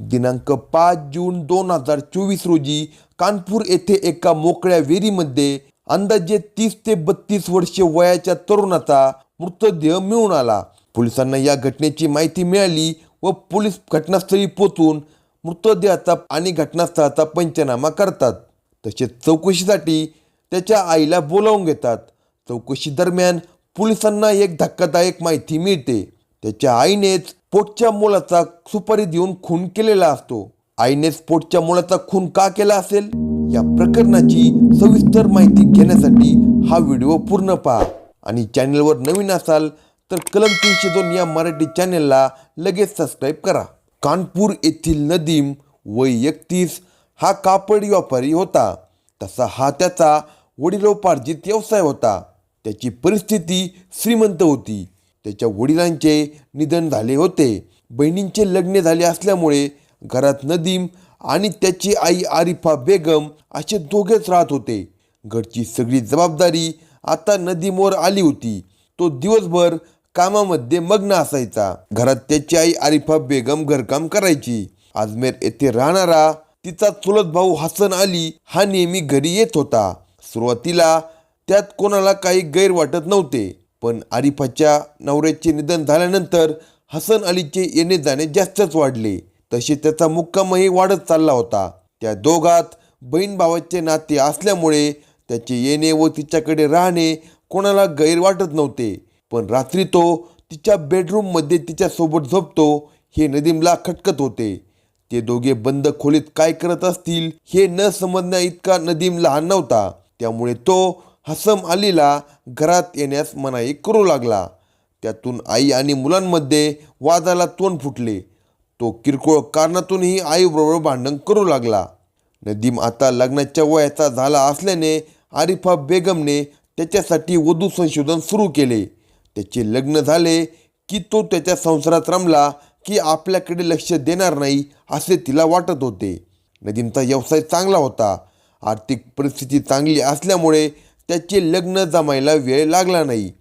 दिनांक पाच जून दोन हजार चोवीस रोजी कानपूर येथे एका मोकळ्या विहिरीमध्ये अंदाजे तीस ते बत्तीस वर्षे वयाच्या तरुणाचा मृतदेह मिळून आला. पोलिसांना या घटनेची माहिती मिळाली व पोलीस घटनास्थळी पोचून मृतदेहाचा आणि घटनास्थळाचा पंचनामा करतात. तसेच चौकशीसाठी त्याच्या आईला बोलावून घेतात. चौकशी दरम्यान पोलिसांना एक धक्कादायक माहिती मिळते. त्याच्या आईनेच पोटच्या मुलाचा सुपारी देऊन खून केलेला असतो. आईनेच पोटच्या मुलाचा खून का केला असेल? या प्रकरणाची सविस्तर माहिती घेण्यासाठी हा व्हिडिओ पूर्ण पहा. आणि चॅनलवर नवीन असाल तर कलम तीनशे दोन या मराठी चॅनेलला लगेच सबस्क्राईब करा. कानपूर येथील नदीम वय एकतीस हा कापड व्यापारी होता. तसा हा त्याचा वडिलोपार्जित व्यवसाय होता. त्याची परिस्थिती श्रीमंत होती. त्याच्या वडिलांचे निधन झाले होते. बहिणींचे लग्न झाले असल्यामुळे घरात नदीम आणि त्याची आई आरिफा बेगम असे दोघेच राहत होते. घरची सगळी जबाबदारी आता नदीमवर आली होती. तो दिवसभर कामामध्ये मग्न असायचा. घरात त्याची आई आरिफा बेगम घरकाम करायची. अजमेर येथे राहणारा तिचा चुलत भाऊ हसन अली हा नेहमी घरी येत होता. सुरुवातीला त्यात कोणाला काही गैर वाटत नव्हते. पण आरिफाच्या नवऱ्याचे निधन झाल्यानंतर हसन अलीचे येणे जाणे जास्तच वाढले. तसे त्याचा मुक्कामही वाढत चालला होता. त्या दोघात बहीण भावाचे नाते असल्यामुळे त्याचे येणे व तिच्याकडे राहणे कोणाला गैर वाटत नव्हते. पण रात्री तो तिच्या बेडरूममध्ये तिच्यासोबत झोपतो हे नदीमला खटकत होते. ते दोघे बंद खोलीत काय करत असतील हे न समजण्या इतका नदीम लहान नव्हता. त्यामुळे तो हसम अलीला घरात येण्यास मनाई करू लागला. त्यातून आई आणि मुलांमध्ये वादाला तोंड फुटले. तो किरकोळ कारणातूनही आईबरोबर भांडण करू लागला. नदीम आता लग्नाच्या वयाचा झाला असल्याने आरिफा बेगमने त्याच्यासाठी वधू संशोधन सुरू केले. त्याचे लग्न झाले की तो त्याच्या संसारात रमला की आपल्याकडे लक्ष देणार नाही असे तिला वाटत होते. नदीमचा व्यवसाय चांगला होता. आर्थिक परिस्थिती चांगली असल्यामुळे त्याचे लग्न जमायला वेळ लागला नाही.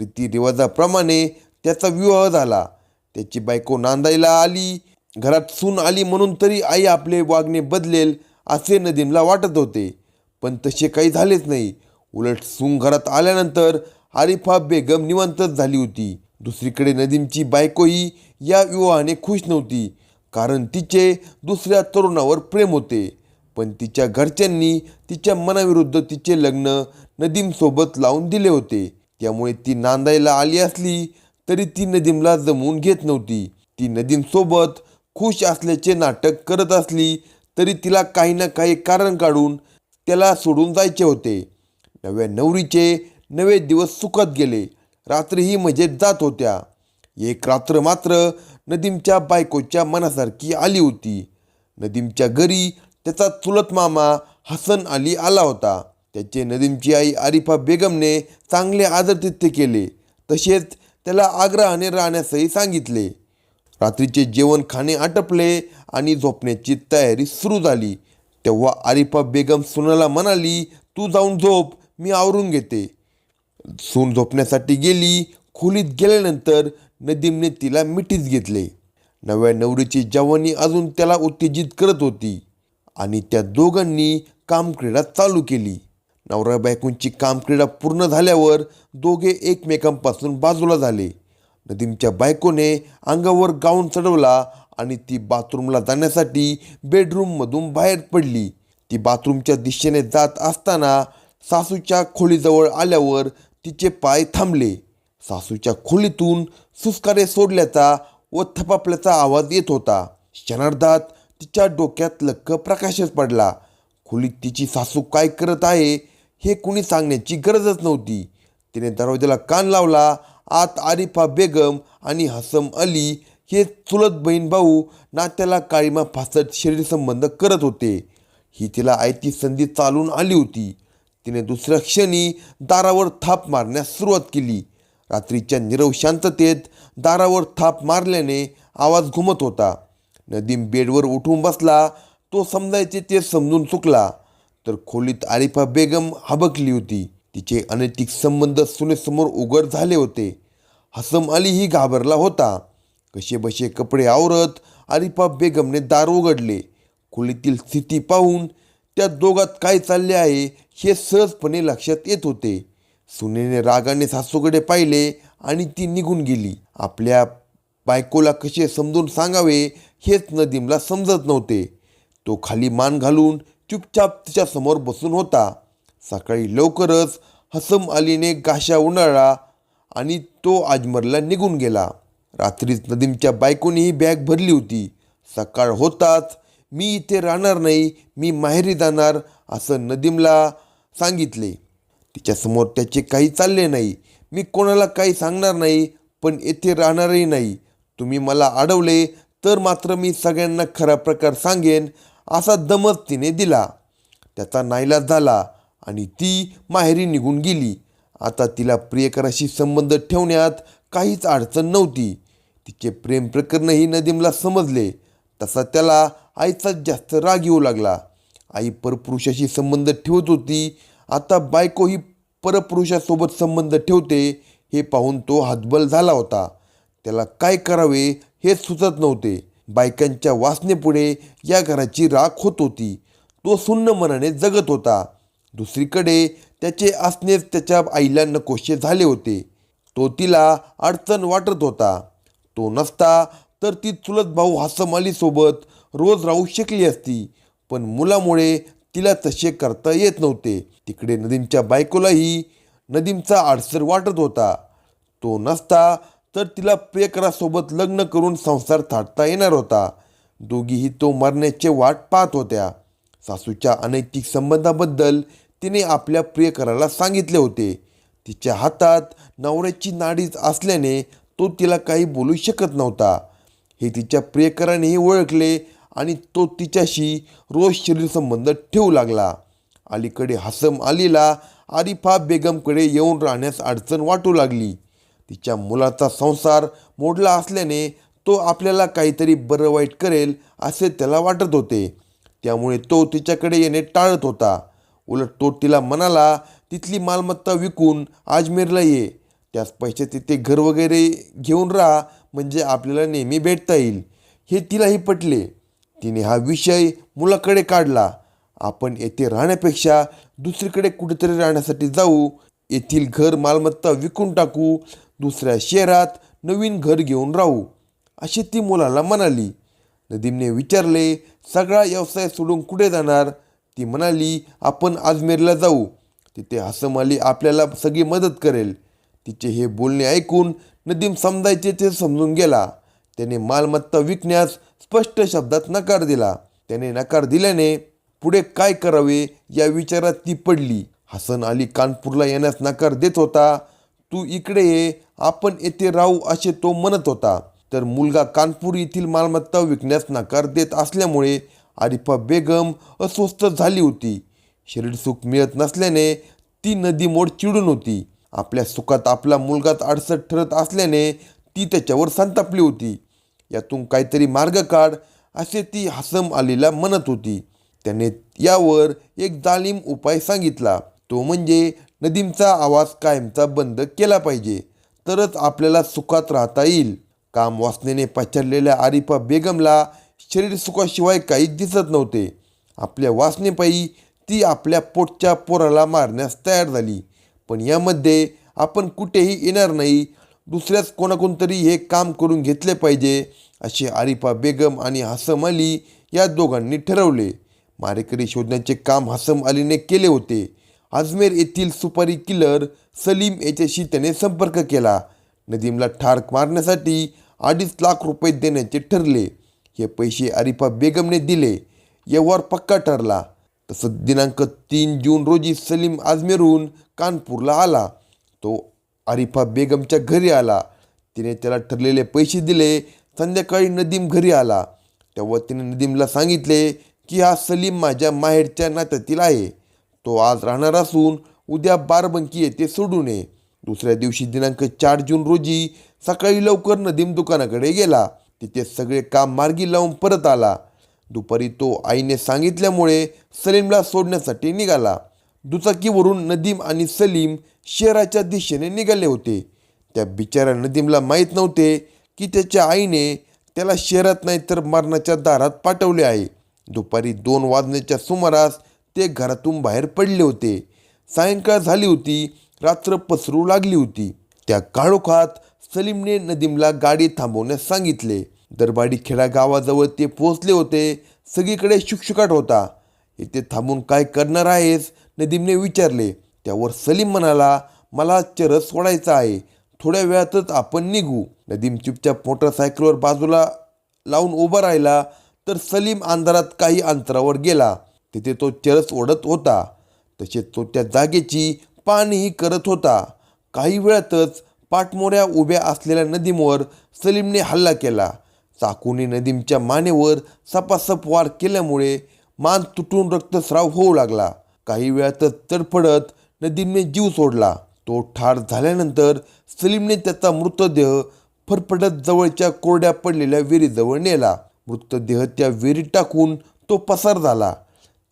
रीतिरिवाजाप्रमाणे त्याचा विवाह झाला. त्याची बायको नांदायला आली. घरात सून आली म्हणून तरी आई आपले वागणे बदलेल असे नदीमला वाटत होते. पण तसे काही झालेच नाही. उलट सून घरात आल्यानंतर आरिफा बेगम निवांतच झाली होती. दुसरीकडे नदीमची बायकोही या विवाहाने खुश नव्हती. कारण तिचे दुसऱ्या तरुणावर प्रेम होते. पण तिच्या घरच्यांनी तिच्या मनाविरुद्ध तिचे लग्न नदीमसोबत लावून दिले होते. त्यामुळे ती नांदायला आली असली तरी ती नदीमला जमवून घेत नव्हती. ती नदीमसोबत खुश असल्याचे नाटक करत असली तरी तिला काही ना काही कारण काढून त्याला सोडून जायचे होते. नव्या नवरीचे नवे दिवस सुखत गेले. रात्रीही मजेत जात होत्या. एक रात्र मात्र नदीमच्या बायकोच्या मनासारखी आली होती. नदीमच्या घरी त्याचा चुलत मामा हसन अली आला होता. त्याचे नदीमची आई आरिफा बेगमने चांगले आदरतिथ्य केले. तसेच त्याला आग्रहाने राहण्यासही सांगितले. रात्रीचे जेवण खाणे आटपले आणि झोपण्याची तयारी सुरू झाली. तेव्हा आरिफा बेगम सुनाला म्हणाली तू जाऊन झोप मी आवरून घेते. सून झोपण्यासाठी गेली. खोलीत गेल्यानंतर नदीमने तिला मिठीच घेतले. नव्या नवरीची जवानी अजून त्याला उत्तेजित करत होती. आणि त्या दोघांनी कामक्रीडा चालू केली. नवरा बायकोंची कामक्रीडा पूर्ण झाल्यावर दोघे एकमेकांपासून बाजूला झाले. नदीमच्या बायकोने अंगावर गाऊन चढवला आणि ती बाथरूमला जाण्यासाठी बेडरूममधून बाहेर पडली. ती बाथरूमच्या दिशेने जात असताना सासूच्या खोलीजवळ आल्यावर तिचे पाय थांबले. सासूच्या खोलीतून सुस्कारे सोडल्याचा व थपापल्याचा आवाज येत होता. क्षणार्धात तिच्या डोक्यात लक्क प्रकाशच पडला. खोलीत तिची सासू काय करत आहे हे कुणी सांगण्याची गरजच नव्हती. तिने दरवाजाला कान लावला आत आरिफा बेगम आणि हसम अली हे चुलत बहीण भाऊ नात्याला काळीमा फासत शरीरसंबंध करत होते. ही तिला आयती संधी चालून आली होती. तिने दुसऱ्या क्षणी दारावर थाप मारण्यास सुरुवात केली. रात्रीच्या निरव शांततेत दारावर थाप मारल्याने आवाज घुमत होता. नदीम बेडवर उठून बसला तो समजायचे ते समजून चुकला. तर खोलीत आरिफा बेगम हबकली होती. तिचे अनैतिक संबंध सुनेसमोर उघड झाले होते. हसम अलीही घाबरला होता. कसे बसे कपडे आवरत आरिफा बेगमने दार उघडले. खोलीतील स्थिती पाहून त्या दोघात काय चालले आहे हे सहजपणे लक्षात येत होते. सुनेने रागाने सासूकडे पाहिले आणि ती निघून गेली. आपल्या बायकोला कसे समजून सांगावे हेच नदीमला समजत नव्हते. तो खाली मान घालून चुपचाप तिच्यासमोर बसून होता. सकाळी लवकरच हसम अलीने गाशा उन्हाळा आणि तो आजमरला निघून गेला. रात्रीच नदीमच्या बायकोनेही बॅग भरली होती. सकाळ होताच मी इथे राहणार नाही मी माहेरी जाणार असं नदीमला सांगितले. तिच्यासमोर त्याचे काही चालले नाही. मी कोणाला काही सांगणार नाही पण येथे राहणारही नाही. तुम्ही मला अडवले तर मात्र मी सगळ्यांना खरा प्रकार सांगेन असा दमच तिने दिला. त्याचा नाईलाज झाला आणि ती माहेरी निघून गेली. आता तिला प्रियकराशी संबंध ठेवण्यात काहीच अडचण नव्हती. तिचे प्रेम प्रकरणही नदीमला समजले. तसा त्याला आईचाच जास्त राग येऊ लागला. आई परपुरुषाशी संबंध ठेवत होती. आता बायको ही परपुरुषासोबत संबंध ठेवते हे पाहून तो हातबल झाला होता. त्याला काय करावे हे सुचत नव्हते. बायकांच्या वासनेपुढे या घराची राख होत होती. तो सुन्न मनाने जगत होता. दुसरीकडे त्याचे असणेच त्याच्या आईला नकोशे झाले होते. तो तिला अडचण वाटत होता. तो नसता तर ती चुलत भाऊ हसम अलीसोबत रोज राहू शकली असती. पण मुलामुळे तिला तसे करता येत नव्हते. तिकडे नदीमच्या बायकोलाही नदीमचा आडसर वाटत होता. तो नसता तर तिला प्रियकरासोबत लग्न करून संसार थाटता येणार होता. दोघीही तो मरण्याचे वाट पाहत होत्या. सासूच्या अनैतिक संबंधाबद्दल तिने आपल्या प्रियकराला सांगितले होते. तिच्या हातात नवऱ्याची नाडीच असल्याने तो तिला काही बोलू शकत नव्हता. हे तिच्या प्रियकरानेही ओळखले आणि तो तिच्याशी रोज शरीर संबंध ठेवू लागला. अलीकडे हसम अलीला आरिफा बेगमकडे येऊन राहण्यास अडचण वाटू लागली. तिच्या मुलाचा संसार मोडला असल्याने तो आपल्याला काहीतरी बरं वाईट करेल असे त्याला वाटत होते. त्यामुळे तो तिच्याकडे येणे टाळत होता. उलट तो तिला म्हणाला तिथली मालमत्ता विकून अजमेरला ये. त्याच पैसे तिथे घर वगैरे घेऊन राहा म्हणजे आपल्याला नेहमी भेटता येईल. हे तिलाही पटले. तिने हा विषय मुलाकडे काढला. आपण येथे राहण्यापेक्षा दुसरीकडे कुठेतरी राहण्यासाठी जाऊ. येथील घर मालमत्ता विकून टाकू दुसऱ्या शहरात नवीन घर घेऊन राहू अशी ती मुलाला म्हणाली. नदीमने विचारले सगळा व्यवसाय सोडून कुठे जाणार? ती म्हणाली आपण आजमेरला जाऊ. तिथे हसम अली आपल्याला सगळी मदत करेल. तिचे हे बोलणे ऐकून नदीम समजायचे ते समजून गेला. त्याने मालमत्ता विकण्यास स्पष्ट शब्दात नकार दिला. त्याने नकार दिल्याने पुढे काय करावे या विचारात ती पडली. हसन अली कानपूरला येण्यास नकार देत होता. तू इकडे ये आपण येथे राहू असे तो म्हणत होता. तर मुलगा कानपूर येथील मालमत्ता विकण्यास नकार देत असल्यामुळे आरिफा बेगम अस्वस्थ झाली होती. शरीर सुख मिळत नसल्याने ती नदी मोड चिडून होती. आपल्या सुखात आपला मुलगाच अडचण ठरत असल्याने ती त्याच्यावर संतापली होती. यातून काहीतरी मार्ग काढ असे ती हसम अलीला म्हणत होती. त्याने यावर एक जालिम उपाय सांगितला. तो म्हणजे नदीमचा आवाज कायमचा बंद केला पाहिजे तरच आपल्याला सुखात राहता येईल. काम वासनेने पछाडलेल्या आरिफा बेगमला शरीर सुखाशिवाय काही दिसत नव्हते. आपल्या वासनेपायी ती आपल्या पोटच्या पोराला मारण्यास तयार झाली. पण यामध्ये आपण कुठेही येणार नाही दुसऱ्याच कोणाकोण तरी हे काम करून घेतले पाहिजे असे आरिफा बेगम आणि हसम अली या दोघांनी ठरवले. मारेकरी शोधण्याचे काम हसम अलीने केले होते. अजमेर येथील सुपारी किलर सलीम याच्याशी त्याने संपर्क केला. नदीमला ठार मारण्यासाठी अडीच लाख रुपये देण्याचे ठरले. हे पैसे अरिफा बेगमने दिले. व्यवहार पक्का ठरला. तसंच दिनांक तीन जून रोजी सलीम अजमेरहून कानपूरला आला. तो आरिफा बेगमच्या घरी आला. तिने त्याला ठरलेले पैसे दिले. संध्याकाळी नदीम घरी आला. तेव्हा तिने नदीमला सांगितले की हा सलीम माझ्या माहेरच्या नात्यातील आहे. तो आज राहणार असून उद्या बारबंकी येथे सोडून ये दुसऱ्या दिवशी दिनांक चार जून रोजी सकाळी लवकर नदीम दुकानाकडे गेला. तिथे सगळे काम मार्गी लावून परत आला. दुपारी तो आईने सांगितल्यामुळे सलीमला सोडण्यासाठी निघाला. दुचाकीवरून नदीम आणि सलीम शहराच्या दिशेने निघाले होते. त्या बिचाऱ्या नदीमला माहीत नव्हते की त्याच्या आईने त्याला शहरात नाही तर मरणाच्या दारात पाठवले आहे. दुपारी दोन वाजण्याच्या सुमारास ते घरातून बाहेर पडले होते. सायंकाळ झाली होती रात्र पसरू लागली होती. त्या काळोखात सलीमने नदीमला गाडी थांबवण्यास सांगितले. दरबाडी खेडा गावाजवळ ते पोहोचले होते. सगळीकडे शुकशुकाट होता. इथे थांबून काय करणार आहेस? नदीमने विचारले. त्यावर सलीम म्हणाला मला चरस सोडायचा आहे. थोड्या वेळातच आपण निघू. नदीम चुपचाप मोटरसायकलवर बाजूला लावून उभा राहिला तर सलीम अंधारात काही अंतरावर गेला. तिथे तो चरस ओढत होता. तसेच तो त्या जागेची पाणीही करत होता. काही वेळातच पाठमोऱ्या उभ्या असलेल्या नदीमवर सलीमने हल्ला केला. चाकूने नदीमच्या मानेवर सपासप वार केल्यामुळे मान तुटून रक्तस्राव होऊ लागला. काही वेळातच तडफडत नदीमने जीव सोडला. तो ठार झाल्यानंतर सलीमने त्याचा मृतदेह फरफटत जवळच्या कोरड्या पडलेल्या विहिरीजवळ नेला. मृतदेह त्या विहिरीत टाकून तो पसार झाला.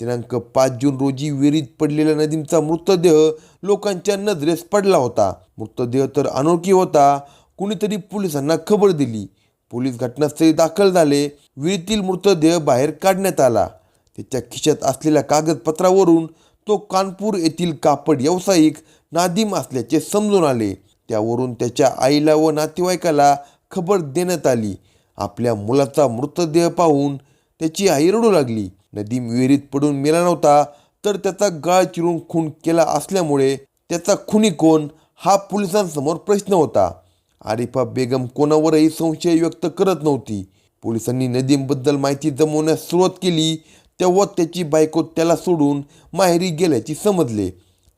दिनांक पाच जून रोजी विहिरीत पडलेला नदीमचा मृतदेह लोकांच्या नजरेस पडला होता. मृतदेह तर अनोळखी होता. कुणीतरी पोलिसांना खबर दिली. पोलीस घटनास्थळी दाखल झाले. विहिरीतील मृतदेह बाहेर काढण्यात आला. त्याच्या खिशात असलेल्या कागदपत्रावरून तो कानपूर येथील कापड व्यावसायिक नादिम असल्याचे समजून आले. त्यावरून त्याच्या आईला व नातेवाईकाला खबर देण्यात आली. आपल्या मुलाचा मृतदेह पाहून त्याची आई रडू लागली. नदीम विहिरीत पडून मेला नव्हता तर त्याचा गाळ चिरून खून केला असल्यामुळे त्याचा खुनी कोण हा पोलिसांसमोर प्रश्न होता. आरिफा बेगम कोणावरही संशय व्यक्त करत नव्हती. पोलिसांनी नदीमबद्दल माहिती जमवण्यास सुरुवात केली तेव्हा त्याची बायको त्याला सोडून माहेरी गेल्याची समजले.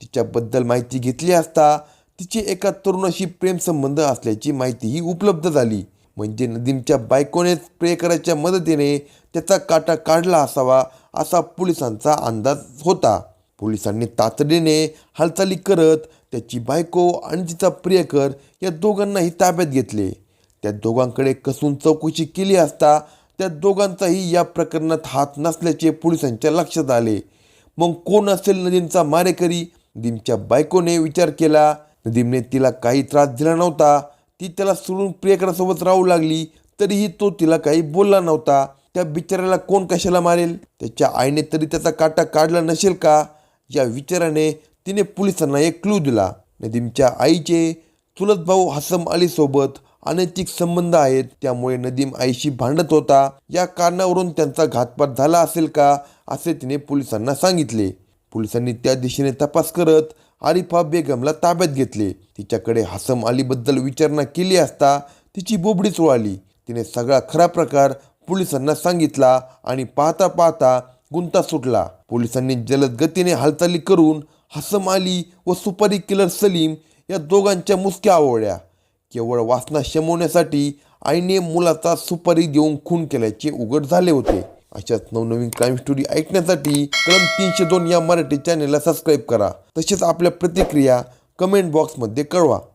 तिच्याबद्दल माहिती घेतली असता तिचे एका तरुणाशी प्रेमसंबंध असल्याची माहितीही उपलब्ध झाली. म्हणजे नदीमच्या बायकोनेच करायच्या मदतीने त्याचा काटा काढला असावा असा पोलिसांचा अंदाज होता. पोलिसांनी तातडीने हालचाली करत त्याची बायको आणि तिचा प्रियकर या दोघांनाही ताब्यात घेतले. त्या दोघांकडे कसून चौकशी केली असता त्या दोघांचाही या प्रकरणात हात नसल्याचे पोलिसांच्या लक्षात आले. मग कोण असेल नदीमचा मारेकरी? नदीमच्या बायकोने विचार केला. नदीमने तिला काही त्रास दिला नव्हता. ती त्याला सोडून प्रियकरासोबत राहू लागली तरीही तो तिला काही बोलला नव्हता. त्या बिचाऱ्याला कोण कशाला मारेल? त्याच्या आईने तरी त्याचा काटा काढला नसेल का? या विचाराने तिने पोलिसांना एक क्लू दिला. नदीमच्या आईचे चुलत भाऊ हसम अलीसोबत अनैतिक संबंध आहेत. त्यामुळे नदीम आईशी भांडत होता. या कारणावरून त्यांचा घातपात झाला असेल का? असे तिने पोलिसांना सांगितले. पोलिसांनी त्या दिशेने तपास करत आरिफा बेगमला ताब्यात घेतले. तिच्याकडे हसम अलीबद्दल विचारणा केली असता तिची बोबडीच वळाली तिने सगळा खरा प्रकार पोलिसांना सांगितला आणि पाहता पाहता गुंता सुटला. पोलिसांनी जलद गतीने हालचाली करून हसम अली व सुपारी किलर सलीम या दोघांच्या मुसक्या आवळल्या. केवळ वासना शमवण्यासाठी आईने मुलाचा सुपारी देऊन खून केल्याचे उघड झाले होते. अशाच नवनवीन क्राईम स्टोरी ऐकण्यासाठी कलम तीनशे दोन या मराठी चॅनेलला सबस्क्राईब करा. तसेच आपल्या प्रतिक्रिया कमेंट बॉक्समध्ये कळवा.